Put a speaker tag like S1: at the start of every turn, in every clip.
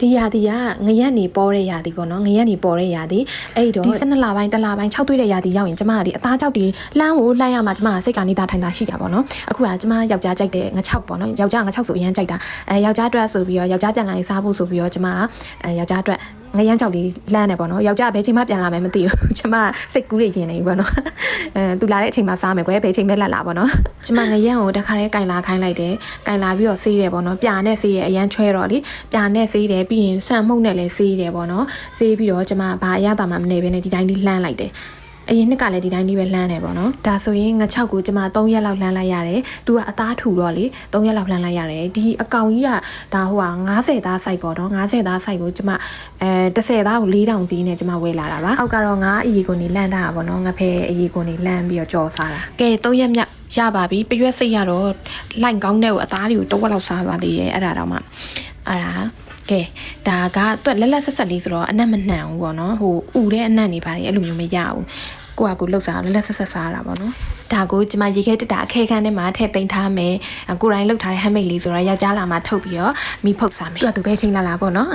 S1: ဒီရာသီကငရက်နေပေါ်တဲ့ရာသီပေါ့နော်ငရက်နေပေါ်တဲ့ရာသီအဲ့တော့ဒီ12လပိုင်းတစ်လပိုင်း6တွေ့တဲ့ရာသီရောက်ရင်ကျမကဒီအသားကြောက်ဒီလှမ်းကိုလှမ်းရမှာကျမကစိတ်ကနေသားထိုင်တာရှိတာပေါ့နော်အခုကကျမယောက်ျားကြိုက်တဲ့ငချောက်ပေါ့နော်ယောက်ျားငချောက်ဆိုအရင်ကြိုက်တာအဲယောက်ျားအတွက်ဆိုပြီးတော့ယောက်ျားပြန်လာရင်စားဖို့ဆိုပြီးတော့ကျမကအဲယောက်ျားအတွက်ငရမ်းကြောက်လေးလမ်းနေပေါ့နော်ယောက်ျားဘယ်ချိန်မှပြန်လာမယ်မသိဘူးကျမစိတ်ကူးတွေရင်နေပြီပေါ့နော်အဲသူလာတဲ့အချိန်မှစားမယ်ကွယ်ဘယ်ချိန်ပဲလက်လာပေါ့နော်ကျမငရမ်းကိုတခါတည်းကင်လာခိုင်းလိုက်တယ်ကင်လာပြီးတော့ဆေးတယ်ပေါ့နော်ပြာနဲ့ဆေးရအရန်ချွဲတော့လေပြာနဲ့ဆေးတယ်ပြီးရင်ဆန်မှုန့်နဲ့လည်းဆေးတယ်ပေါ့နော်ဆေးပြီးတော့ကျမဘာအရသာမှမနေဘဲနဲ့ဒီတိုင်းလေးလှမ်းလိုက်တယ်အရင်နှစ်ကလည်းဒီတိုင်းလေးပဲလှမ်းတယ်ပေါ့နော်ဒါဆိုရင်ငချောက်ကိုကျမ3ရက်လောက်လှမ်းလိုက်ရတယ်သူကအသားထူတော့လေ3ရက်လောက်လှမ်းလိုက်ရတယ်ဒီအကောင်ကြီးကဒါဟိုက90သားစိုက်ပေါ့နော်90သားစိုက်ကိုကျမအဲ10သားကို4000စီးနဲ့ကျမဝယ်လာတာပါအောက်ကတော့ငါအီကိုနေလှမ်းတာပေါ့နော်ငါဖဲအီကိုနေလှမ်းပြီးတော့ကြော်စားတာကဲ3ရက်မြောက်ရပါပြီပရွက်စိတ်ရတော့လိုက်ကောင်းတဲ့ကိုအသားတွေကိုတော့ဝက်လောက်စားသွားသေးတယ်အဲ့ဒါတော့မှအဲ့ဒါ ကဲဒါကသူကလက်လက်ဆက်ဆက်လေးဆိုတော့အနက်မနှံဘူးပေါ့နော်ဟိုဥတဲ့အနက်နေပါတယ်အဲ့လိုမျိုးမရဘူးကိုကကိုလှုပ်စားလက်လက်ဆက်ဆက်စားတာပေါ့နော်ဒါကိုကျမရေခဲတက်တာအခဲခန်းထဲမှာထည့်သိမ်းထားမယ်ကိုယ်တိုင်လှုပ်ထားတဲ့ handmade လေးဆိုတော့ယောက်ျားလာမှထုတ်ပြီးတော့မိဖုတ်စားမယ်သူကသူပဲချိန်လာလာပေါ့နော်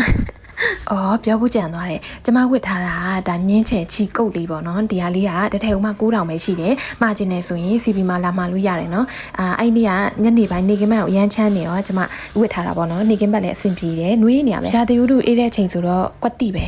S1: အော်ပြောဖို့ကြံသွားတယ်ကျမဝတ်ထားတာကဒါမြင်းချယ်ချီကုတ်လေးပေါ့နော်ဒီဟာလေးကတစ်ထည်ဥမ9000ပဲရှိတယ်မှာကျင်နေဆိုရင် CP မှာလာမှာလို့ရတယ်နော်အာအဲ့ဒီကညနေပိုင်းနေကင်းဘက်ကိုအရန်ချမ်းနေရောကျမဝတ်ထားတာပေါ့နော်နေကင်းဘက်လည်းအဆင်ပြေတယ်နှွေးနေရမယ်ရှာသေးဥတို့အေးတဲ့ချိန်ဆိုတော့ကွက်တိပဲ